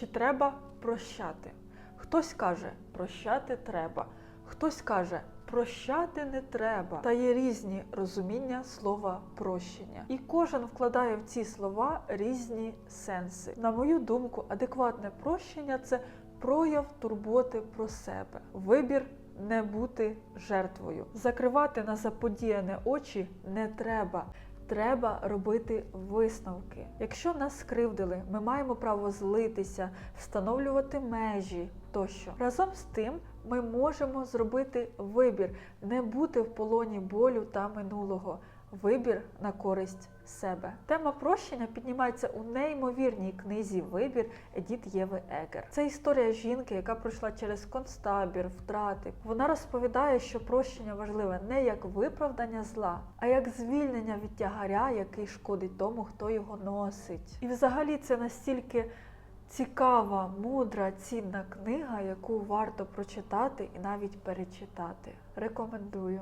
Чи треба прощати? Хтось каже, прощати треба, хтось каже, прощати не треба. Та є різні розуміння слова прощення. І кожен вкладає в ці слова різні сенси. На мою думку, адекватне прощення це прояв турботи про себе, вибір не бути жертвою. Закривати на заподіяне очі не треба. Треба робити висновки. Якщо нас скривдили, ми маємо право злитися, встановлювати межі тощо. Разом з тим, ми можемо зробити вибір, не бути в полоні болю та минулого. Вибір на користь себе. Тема прощення піднімається у неймовірній книзі Вибір Едіт Єви Егер. Це історія жінки, яка пройшла через концтабір, втрати. Вона розповідає, що прощення важливе не як виправдання зла, а як звільнення від тягаря, який шкодить тому, хто його носить. І взагалі це настільки цікава, мудра, цінна книга, яку варто прочитати і навіть перечитати. Рекомендую.